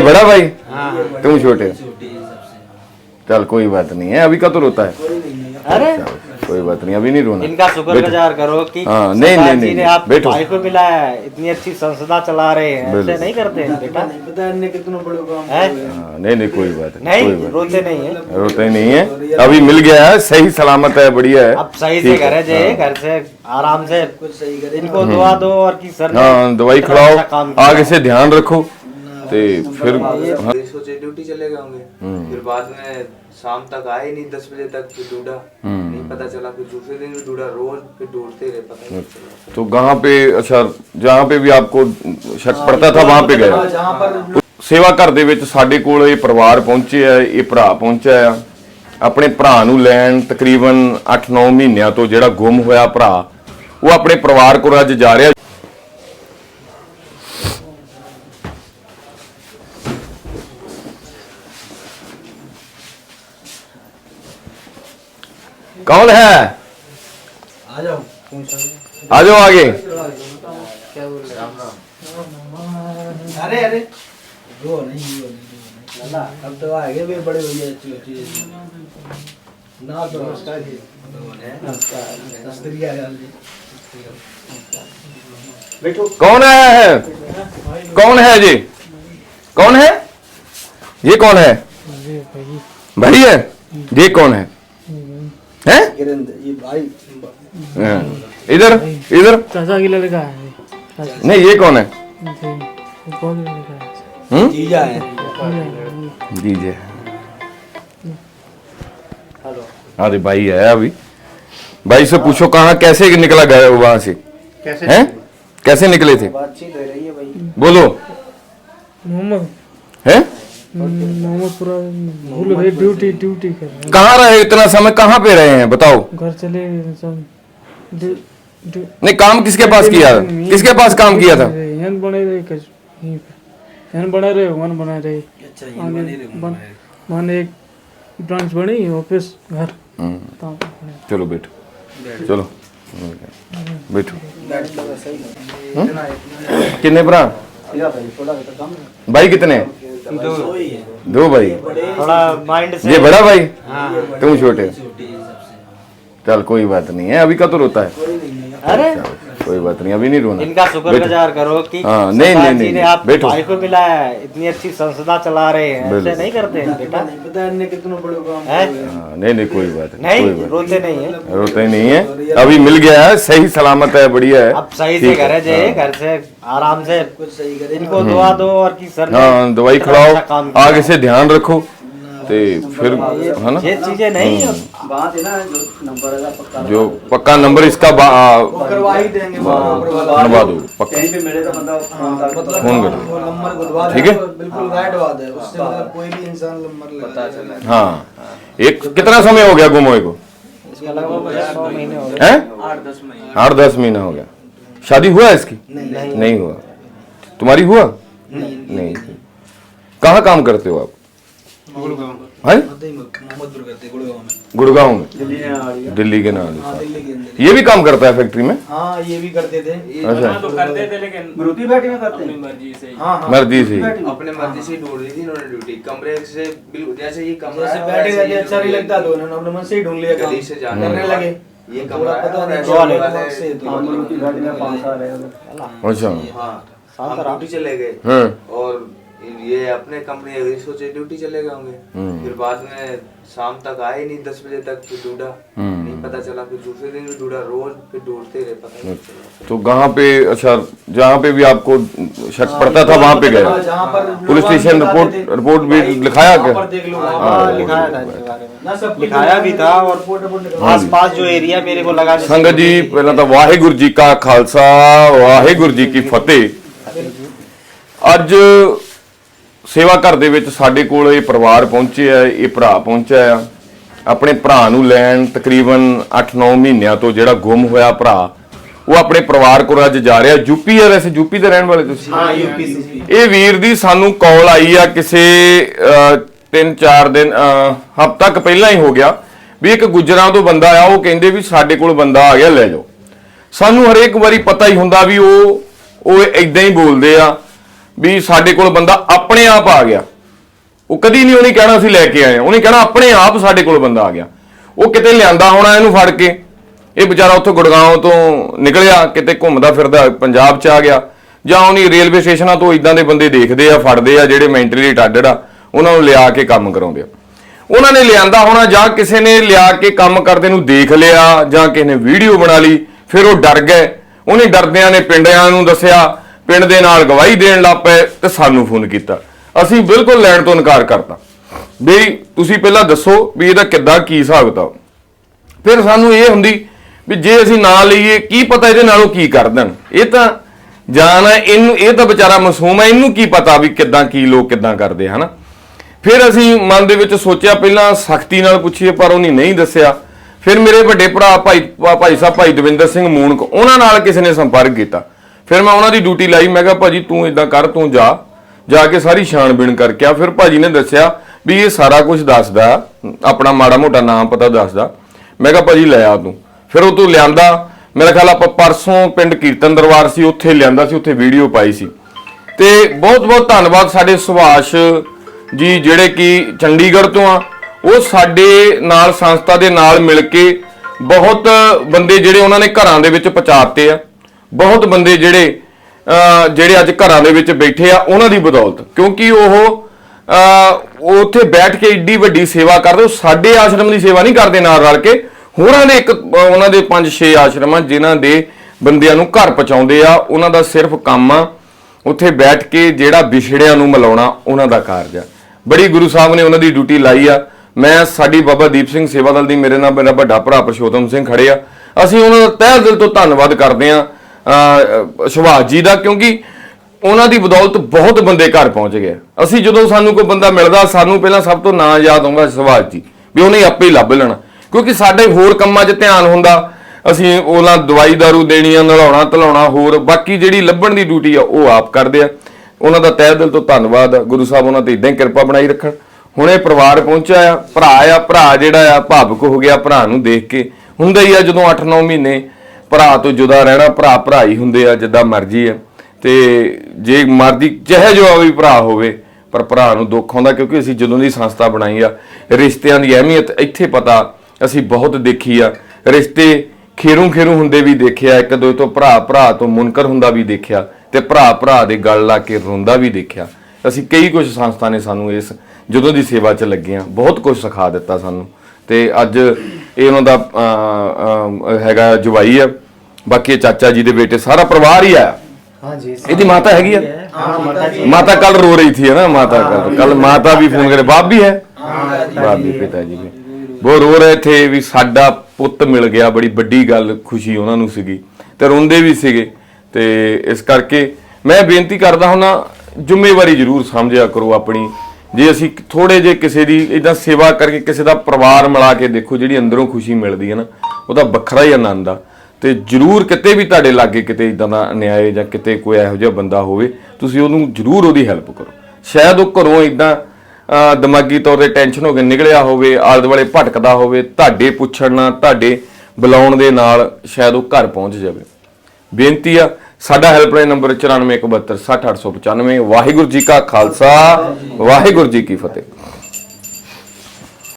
ये बड़ा भाई? हाँ। तुम छोटे? है चल कोई बात नहीं है अभी का तो रोता है? अरे। कोई बात नहीं अभी नहीं रोना। इनका शुक्र गुजार करो कि हाँ, नहीं, नहीं, नहीं, नहीं, आप बैठो। भाई को मिलाया है इतनी अच्छी संस्था चला रहे हैं। ऐसे नहीं करते हैं बेटा। पता है कितना बड़े काम है? हाँ, नहीं नहीं कोई बात नहीं कोई बात रोते नहीं। है। नहीं। रोता ही नहीं है। अभी मिल गया है सही सलामत है बढ़िया है। अब सही से ठीक है, घर जे हाँ। घर से आराम से। कुछ सही करे। इनको दुआ दो और की सर ने हाँ दवाई खिलाओ। अच्छा काम आगे से ध्यान रखो। ते फिर हाँ, ये सोचे ड्यूटी चले गए होंगे फिर बाद में शाम तक आए ही नहीं दस बजे तक फिर ढूंढा नहीं पता चला फिर दूसरे दिन भी ढूंढा रोज फिर ढूंढते रहे पता ही नहीं चला तो कहाँ पे अच्छा जहाँ पे भी आपको शक पड़ता था वहां पे गया जहाँ पर ਸੇਵਾ ਘਰ ਦੇ ਵਿੱਚ ਸਾਡੇ ਕੋਲ ਇਹ ਪਰਿਵਾਰ ਪਹੁੰਚੇ ਆ ਇਹ ਭਰਾ ਪਹੁੰਚਿਆ ਆ ਆਪਣੇ ਭਰਾ ਨੂੰ ਲੈਣ ਤਕਰੀਬਨ 8-9 ਮਹੀਨਿਆਂ ਤੋਂ ਜਿਹੜਾ ਗੁੰਮ ਹੋਇਆ ਭਰਾ ਉਹ ਆਪਣੇ ਪਰਿਵਾਰ ਕੋਲ ਅੱਜ ਜਾ ਰਿਹਾ कौन है? आ जाओ आ जाओ आगे। अरे अरे। रो नहीं रो नहीं अब तो आगे भी बड़े भैया अच्छी अच्छी। ना तो नमस्कार जी नमस्कार कौन आया है? कौन है जी? कौन है? ये कौन है? भाई है? ये कौन है? हैं? भाई हाँ। इधर इधर। चाचा की लड़का है। नहीं ये कौन है? से कौन लड़का है? हम्म? जीजा है। दीजिए हाँ। भाई है अभी। भाई से पूछो कहाँ कैसे निकला गया वो वहाँ से? कैसे हैं? कैसे निकले थे? बातचीत हो रही है भाई। बोलो। मोहम्मद हैं? पूरा भूल गए ड्यूटी ड्यूटी कर रहे हैं। कहाँ रहे? इतना समय कहाँ पे रहे हैं? बताओ। घर चले गए सब नहीं काम किसके पास किया? था किसके पास काम किया था? यहाँ बने रहे पे। यहाँ बने रहे वहाँ बने रहे। अच्छा बन वहाँ एक ब्रांच बनी ऑफ़िस घर। हम्म। चलो बैठो। चलो। बैठो। हम्म? कितने भरा भाई कितने? दो भाई थोड़ा माइंड से ये बड़ा भाई हाँ तुम छोटे छोटी है सबसे चल कोई बात नहीं है अभी का तो रोता है अरे चल, कोई बात नहीं अभी नहीं रोना। इनका शुक्र गुजार करो कि हाँ, नहीं, नहीं, नहीं, नहीं, आप बैठो। भाई को मिलाया है इतनी अच्छी संस्था चला रहे हैं। ऐसे नहीं करते हैं बेटा। पता है इनने बड़े काम है? हाँ, नहीं नहीं कोई बात नहीं कोई बात रोते नहीं। है। रोते नहीं है। अभी मिल गया है सही सलामत है बढ़िया है। अब सही से है, घर जे हाँ। घर से आराम से। कुछ सही करे। इनको दुआ दो और की सर हाँ दवाई खिलाओ अच्छा आगे से ध्यान रखो। ते फिर है ना? ये चीज़ें नहीं बात है ना जो नंबर है पक्का जो पक्का नंबर इसका करवा ही देंगे बनवा दो कहीं पे मिले तो मतलब फ़ोन करो। वो नंबर गुदवा ठीक है? बिल्कुल राइट बात है उससे मतलब कोई भी इंसान नंबर पता चला। हाँ। एक कितना समय हो गया गुम हुए को? इसका लगभग नौ महीने हो गए। हैं? आठ दस महीने। हो गया। शादी हुआ इसकी? नहीं नहीं। हुआ। तुम्हारी हुआ? नहीं। कहाँ काम करते हो आप? हैं गुड़गांव में गुड़गांव में दिल्ली के नाम हाँ दिल्ली के अंदर ये भी काम करता है फैक्ट्री में हाँ ये भी करते थे अच्छा तो करते थे लेकिन ग्रुपी बैठी में करते हैं मर्ज़ी से हाँ हाँ मर्ज़ी से ही। अपने मर्ज़ी से ही ढूंढ ली थी इन्होंने ड्यूटी कमरे से बिल्कुल जैसे ये कमरा है, बैठे रहते ये अच्छा नहीं लगता तो उन्होंने अपने मन से ही ढूंढ लिया। गली से जाने लगे ये कमरा पता है, नहीं से तो हाँ, है अच्छा हाँ ड्यूटी चले गए हाँ और ये अपने कंपनी अगली सोचे ड्यूटी चले गए होंगे हम्म। फिर बाद में शाम तक आए नहीं दस बजे तक फिर डूडा हम्म। नहीं पता चला फिर दूसरे दिन भी डूडा रोज फिर ढूंढते रहे पता नहीं अच्छा। चला। तो कहाँ पे अच्छा जहाँ पे भी आपको शक पड़ता था वहाँ पे गए? हाँ। पुलिस स्टेशन रिपोर्ट रिपोर्ट भी लिखाया क्या? हाँ, लिखाया जी। का खालसा वाहेगुरु जी की फतेह। अज ਸੇਵਾ ਘਰ ਦੇ ਵਿੱਚ ਸਾਡੇ ਕੋਲ ਇਹ ਪਰਿਵਾਰ ਪਹੁੰਚੇ ਆ ਇਹ ਭਰਾ ਪਹੁੰਚਿਆ ਆ। ਆਪਣੇ ਭਰਾ ਨੂੰ ਲੈਣ ਤਕਰੀਬਨ 8-9 ਮਹੀਨਿਆਂ ਤੋਂ ਜਿਹੜਾ ਗੁੰਮ ਹੋਇਆ ਭਰਾ ਉਹ ਆਪਣੇ ਪਰਿਵਾਰ ਕੋਲ ਅੱਜ ਜਾ ਰਿਹਾ। ਯੂਪੀ ਆ ਵੈਸੇ ਯੂਪੀ ਦੇ ਰਹਿਣ ਵਾਲੇ ਤੁਸੀਂ? ਹਾਂ ਯੂਪੀ ਇਹ ਵੀਰ ਦੀ ਸਾਨੂੰ ਕਾਲ ਆਈ ਆ ਕਿਸੇ 3-4 ਦਿਨ ਹਫ਼ਤਾ ਤੱਕ ਪਹਿਲਾਂ ਹੀ ਹੋ ਗਿਆ ਵੀ ਇੱਕ ਗੁਜਰਾਂ ਤੋਂ ਬੰਦਾ ਆ ਉਹ ਕਹਿੰਦੇ ਵੀ ਸਾਡੇ ਕੋਲ ਬੰਦਾ ਆ ਗਿਆ ਲੈ ਜਾਓ। ਸਾਨੂੰ ਹਰੇਕ ਵਾਰੀ ਪਤਾ ਹੀ ਹੁੰਦਾ ਵੀ ਉਹ ਉਹ ਇਦਾਂ ਹੀ ਬੋਲਦੇ ਆ। ਵੀ ਸਾਡੇ ਕੋਲ ਬੰਦਾ ਆਪਣੇ ਆਪ ਆ ਗਿਆ। ਉਹ ਕਦੀ ਨਹੀਂ ਉਹਨੇ ਕਹਿਣਾ ਅਸੀਂ ਲੈ ਕੇ ਆਏ ਹਾਂ। ਉਹਨੇ ਕਹਿਣਾ ਆਪਣੇ ਆਪ ਸਾਡੇ ਕੋਲ ਬੰਦਾ ਆ ਗਿਆ। ਉਹ ਕਿਤੇ ਲਿਆਂਦਾ ਹੋਣਾ ਇਹਨੂੰ ਫੜ ਕੇ। ਇਹ ਵਿਚਾਰਾ ਉੱਥੋਂ ਗੁੜਗਾਉਂ ਤੋਂ ਨਿਕਲਿਆ, ਕਿਤੇ ਘੁੰਮਦਾ ਫਿਰਦਾ, ਪੰਜਾਬ ਚ ਆ ਗਿਆ। ਜਾਂ ਉਹਨੀ ਰੇਲਵੇ ਸਟੇਸ਼ਨਾਂ ਤੋਂ ਇਦਾਂ ਦੇ ਬੰਦੇ ਦੇਖਦੇ ਆ, ਫੜਦੇ ਆ, ਜਿਹੜੇ ਮੈਂਟਲੀ ਰਿਟਾਰਡਡ ਆ, ਉਹਨਾਂ ਨੂੰ ਲਿਆ ਕੇ ਕੰਮ ਕਰਾਉਂਦੇ ਆ। ਉਹਨਾਂ ਨੇ ਲਿਆਂਦਾ ਹੋਣਾ ਜਾਂ ਕਿਸੇ ਨੇ ਲਿਆ ਕੇ ਕੰਮ ਕਰਦੇ ਨੂੰ ਦੇਖ ਲਿਆ ਜਾਂ ਕਿਸੇ ਨੇ ਵੀਡੀਓ ਬਣਾ ਲਈ, ਫਿਰ ਉਹ ਡਰ ਗਏ। ਉਹਨੇ ਡਰਦਿਆਂ ਨੇ ਪਿੰਡਿਆਂ ਨੂੰ ਦੱਸਿਆ ਪਿੰਡ ਦੇ ਨਾਲ ਗਵਾਹੀ ਦੇਣ ਲੱਗ ਪਏ ਤੇ ਸਾਨੂੰ ਫੋਨ ਕੀਤਾ। ਅਸੀਂ ਬਿਲਕੁਲ ਲੈਣ ਤੋਂ ਇਨਕਾਰ ਕਰਤਾ। ਬਈ ਤੁਸੀਂ ਪਹਿਲਾਂ ਦੱਸੋ ਵੀ ਇਹਦਾ ਕਿੱਦਾਂ ਕੀ ਹਿਸਾਬ ਕਿਤਾਬ। ਫਿਰ ਸਾਨੂੰ ਇਹ ਹੁੰਦੀ ਵੀ ਜੇ ਅਸੀਂ ਨਾ ਲਈਏ, ਕੀ ਪਤਾ ਇਹਦੇ ਨਾਲੋਂ ਕੀ ਕਰ ਦੇਣ। ਇਹ ਤਾਂ ਜਾਨ ਹੈ, ਇਹਨੂੰ ਇਹ ਤਾਂ ਵਿਚਾਰਾ ਮਾਸੂਮ ਹੈ, ਇਹਨੂੰ ਕੀ ਪਤਾ ਵੀ ਕਿੱਦਾਂ ਕੀ ਲੋਕ ਕਿੱਦਾਂ ਕਰਦੇ ਹਨਾ। ਫਿਰ ਅਸੀਂ ਮਨ ਦੇ ਵਿੱਚ ਸੋਚਿਆ ਪਹਿਲਾਂ ਸਖਤੀ ਨਾਲ ਪੁੱਛੀਏ, ਪਰ ਉਹਨੇ ਨਹੀਂ ਦੱਸਿਆ। ਫਿਰ ਮੇਰੇ ਵੱਡੇ ਭਰਾ ਭਾਈ ਭਾਈ ਸਾਹਿਬ, ਭਾਈ ਦਵਿੰਦਰ ਸਿੰਘ ਮੂਨਕ, ਉਹਨਾਂ ਨਾਲ ਕਿਸੇ ਨੇ ਸੰਪਰਕ ਕੀਤਾ। ਫਿਰ ਮੈਂ ਉਹਨਾਂ ਦੀ ਡਿਊਟੀ ਲਾਈ, ਮੈਂ ਕਿਹਾ, ਭਾਜੀ, ਤੂੰ ਇਦਾਂ ਕਰ, ਤੂੰ ਜਾ। ਜਾ ਕੇ ਸਾਰੀ ਛਾਣਬੀਣ ਕਰਕੇ ਆ। ਫਿਰ ਭਾਜੀ ਨੇ ਦੱਸਿਆ ਵੀ ਇਹ ਸਾਰਾ ਕੁਝ ਦੱਸਦਾ, ਆਪਣਾ ਮਾੜਾ ਮੋਟਾ ਨਾਮ ਪਤਾ ਦੱਸਦਾ। ਮੈਂ ਕਿਹਾ, ਭਾਜੀ, ਲੈ ਆ ਤੂੰ। ਫਿਰ ਉਹ ਤੂੰ ਲਿਆਂਦਾ। ਮੇਰਾ ਖਿਆਲ ਆਪਾਂ ਪਰਸੋਂ ਪਿੰਡ ਕੀਰਤਨ ਦਰਬਾਰ ਸੀ, ਉੱਥੇ ਲਿਆਂਦਾ ਸੀ, ਉੱਥੇ ਵੀਡੀਓ ਪਾਈ ਸੀ। ਤੇ ਬਹੁਤ ਬਹੁਤ ਧੰਨਵਾਦ ਸਾਡੇ ਸੁਭਾਸ਼ ਜੀ, ਜਿਹੜੇ ਕਿ ਚੰਡੀਗੜ੍ਹ ਤੋਂ ਆ। ਉਹ ਸਾਡੇ ਨਾਲ ਸੰਸਥਾ ਦੇ ਨਾਲ ਮਿਲ ਕੇ ਬਹੁਤ ਬੰਦੇ ਜਿਹੜੇ ਉਹਨਾਂ ਨੇ ਘਰਾਂ ਦੇ ਵਿੱਚ ਪਹੁੰਚਾਤੇ ਆ। ਬਹੁਤ ਬੰਦੇ ਜਿਹੜੇ ਜਿਹੜੇ ਅੱਜ ਘਰਾਂ ਦੇ ਵਿੱਚ ਬੈਠੇ ਆ, ਉਹਨਾਂ ਦੀ ਬਦੌਲਤ। ਕਿਉਂਕਿ ਉਹ ਉੱਥੇ ਬੈਠ ਕੇ ਏਡੀ ਵੱਡੀ ਸੇਵਾ ਕਰਦੇ ਉਹ ਸਾਡੇ ਆਸ਼ਰਮ ਦੀ ਸੇਵਾ ਨਹੀਂ ਕਰਦੇ ਨਾਲ ਰਲ ਕੇ। ਹੋਰਾਂ ਦੇ ਇੱਕ ਉਹਨਾਂ ਦੇ 5-6 ਆਸ਼ਰਮ ਆ, ਜਿਨ੍ਹਾਂ ਦੇ ਬੰਦਿਆਂ ਨੂੰ ਘਰ ਪਹੁੰਚਾਉਂਦੇ ਆ। ਉਹਨਾਂ ਦਾ ਸਿਰਫ ਕੰਮ ਆ, ਉੱਥੇ ਬੈਠ ਕੇ ਜਿਹੜਾ ਵਿਛੜਿਆਂ ਨੂੰ ਮਿਲਾਉਣਾ, ਉਹਨਾਂ ਦਾ ਕਾਰਜ ਆ। ਬੜੀ ਗੁਰੂ ਸਾਹਿਬ ਨੇ ਉਹਨਾਂ ਦੀ ਡਿਊਟੀ ਲਾਈ ਆ। ਮੈਂ, ਸਾਡੀ ਬਾਬਾ ਦੀਪ ਸਿੰਘ ਸੇਵਾ ਦਲ ਦੀ ਮੇਰੇ ਨਾਲ ਮੇਰਾ ਵੱਡਾ ਭਰਾ ਪ੍ਰਸ਼ੋਤਮ ਸਿੰਘ ਖੜੇ ਆ। ਅਸੀਂ ਉਹਨਾਂ ਦਾ ਤਹਿ ਦਿਲ ਤੋਂ ਧੰਨਵਾਦ ਕਰਦੇ ਆ। ਸੁਭਾਸ਼ ਜੀ ਦਾ, ਕਿਉਂਕਿ ਉਹਨਾਂ ਦੀ ਬਦੌਲਤ ਬਹੁਤ ਬੰਦੇ ਘਰ ਪਹੁੰਚ ਗਏ। ਅਸੀਂ ਜਦੋਂ ਸਾਨੂੰ ਕੋਈ ਬੰਦਾ ਮਿਲਦਾ, ਸਾਨੂੰ ਪਹਿਲਾਂ ਸਭ ਤੋਂ ਨਾਂ ਯਾਦ ਆਉਂਦਾ ਸੁਭਾਸ਼ ਜੀ, ਵੀ ਉਹਨੇ ਆਪੇ ਹੀ ਲੱਭ ਲੈਣਾ। ਕਿਉਂਕਿ ਸਾਡੇ ਹੋਰ ਕੰਮਾਂ 'ਚ ਧਿਆਨ ਹੁੰਦਾ, ਅਸੀਂ ਉਹਨਾਂ ਦਵਾਈ ਦਾਰੂ ਦੇਣੀ ਆ ਨਲਾਉਣਾ, ਧਲਾਉਣਾ, ਹੋਰ ਬਾਕੀ ਜਿਹੜੀ ਲੱਭਣ ਦੀ ਡਿਊਟੀ ਆ, ਉਹ ਆਪ ਕਰਦੇ ਆ। ਉਹਨਾਂ ਦਾ ਤਹਿ ਦਿਲ ਤੋਂ ਧੰਨਵਾਦ, ਗੁਰੂ ਸਾਹਿਬ ਉਹਨਾਂ ਤੇ ਇਦਾਂ ਹੀ ਕਿਰਪਾ ਬਣਾਈ ਰੱਖਣ। ਹੁਣ ਇਹ ਪਰਿਵਾਰ ਪਹੁੰਚਿਆ ਆ, ਭਰਾ ਆ, ਭਰਾ ਜਿਹੜਾ ਆ, ਭਾਵੁਕ ਹੋ ਗਿਆ, ਭਰਾ ਨੂੰ ਦੇਖ ਕੇ। ਹੁੰਦਾ ਹੀ ਆ ਜਦੋਂ 8-9 ਮਹੀਨੇ ਭਰਾ ਤੋਂ ਜੁਦਾ ਰਹਿਣਾ, ਭਰਾ ਭਰਾ ਹੀ ਹੁੰਦੇ ਆ, ਜਿੱਦਾਂ ਮਰਜ਼ੀ ਆ। ਤੇ ਜੇ ਮਰਦੀ ਚਾਹੇ ਜੋ ਵੀ ਭਰਾ ਹੋਵੇ, ਪਰ ਭਰਾ ਨੂੰ ਦੁੱਖ ਆਉਂਦਾ, ਕਿਉਂਕਿ ਅਸੀਂ ਜਦੋਂ ਦੀ ਸੰਸਥਾ ਬਣਾਈ ਆ। ਰਿਸ਼ਤਿਆਂ ਦੀ ਅਹਿਮੀਅਤ ਇੱਥੇ ਪਤਾ, ਅਸੀਂ ਬਹੁਤ ਦੇਖੀ ਆ। ਰਿਸ਼ਤੇ ਖੇਰੂ ਖੇਰੂ ਹੁੰਦੇ ਵੀ ਦੇਖਿਆ, ਇੱਕ ਦੋ ਤੋਂ ਭਰਾ ਭਰਾ ਤੋਂ ਮੁਨਕਰ ਹੁੰਦਾ ਵੀ ਦੇਖਿਆ, ਤੇ ਭਰਾ ਭਰਾ ਦੇ ਗਲ ਲਾ ਕੇ ਰੋਂਦਾ ਵੀ ਦੇਖਿਆ। ਅਸੀਂ ਕਈ ਕੁਝ ਸੰਸਥਾ ਨੇ ਸਾਨੂੰ ਇਸ ਜਦੋਂ ਦੀ ਸੇਵਾ 'ਚ ਲੱਗੇ ਆ, ਬਹੁਤ ਕੁਝ ਸਿਖਾ ਦਿੱਤਾ ਸਾਨੂੰ। ਤੇ ਅੱਜ ਇਹ ਉਹਨਾਂ ਦਾ ਅਹ, ਅਹ, ਹੈਗਾ ਜਵਾਈ ਆ ਬਾਕੀ ਇਹ ਚਾਚਾ ਜੀ ਦੇ ਬੇਟੇ ਸਾਰਾ ਪਰਿਵਾਰ ਹੀ ਆ हाँ जी ਇਹਦੀ ਮਾਤਾ ਹੈਗੀ ਆ हाँ माता जी माता कल रो रही थी है ना माता कल कल माता भी फोन करे बाप भी है बाप भी पिताजी भी वो रो ਰਹੇ थे ਵੀ ਸਾਡਾ ਪੁੱਤ ਮਿਲ ਗਿਆ ਬੜੀ ਵੱਡੀ ਗੱਲ ਖੁਸ਼ੀ ਉਹਨਾਂ ਨੂੰ ਸੀਗੀ ਤੇ ਰੋਂਦੇ ਵੀ ਸੀਗੇ ਤੇ ਇਸ ਕਰਕੇ ਮੈਂ ਬੇਨਤੀ ਕਰਦਾ ਹੁਣਾ ਜ਼ਿੰਮੇਵਾਰੀ ਜ਼ਰੂਰ ਸਮਝਿਆ ਕਰੋ ਆਪਣੀ ਜੇ ਅਸੀਂ ਥੋੜੇ ਜੇ ਕਿਸੇ ਦੀ ਇਦਾਂ ਸੇਵਾ ਕਰਕੇ ਕਿਸੇ ਦਾ ਪਰਿਵਾਰ ਮਿਲਾ ਕੇ ਦੇਖੋ, ਜਿਹੜੀ ਅੰਦਰੋਂ ਖੁਸ਼ੀ ਮਿਲਦੀ ਹੈ ਨਾ ਉਹਦਾ ਵੱਖਰਾ ਹੀ ਆਨੰਦ ਆ। ਤੇ ਜਰੂਰ ਕਿਤੇ ਵੀ ਤੁਹਾਡੇ ਲਾਗੇ ਕਿਤੇ ਇਦਾਂ ਦਾ ਅਨਿਆਏ ਜਾਂ ਕਿਤੇ ਕੋਈ ਇਹੋ ਜਿਹਾ ਬੰਦਾ ਹੋਵੇ, ਤੁਸੀਂ ਉਹਨੂੰ ਜਰੂਰ ਉਹਦੀ ਹੈਲਪ ਕਰੋ। ਸ਼ਾਇਦ ਉਹ ਘਰੋਂ ਇਦਾਂ ਦਿਮਾਗੀ ਤੌਰ ਤੇ ਟੈਨਸ਼ਨ ਹੋ ਕੇ ਨਿਕਲਿਆ ਹੋਵੇ, ਆਲੇ ਦੁਆਲੇ ਭਟਕਦਾ ਹੋਵੇ, ਤੁਹਾਡੇ ਪੁੱਛਣ ਨਾਲ, ਤੁਹਾਡੇ ਬੁਲਾਉਣ ਦੇ ਨਾਲ ਸ਼ਾਇਦ ਉਹ ਘਰ ਪਹੁੰਚ ਜਾਵੇ। ਬੇਨਤੀ ਆ ਸਾਡਾ ਹੈਲਪਲਾਈਨ ਨੰਬਰ 9417760895 ਵਾਹਿਗੁਰੂ ਜੀ ਕਾ ਖਾਲਸਾ ਵਾਹਿਗੁਰੂ ਜੀ ਕੀ ਫਤਿਹ।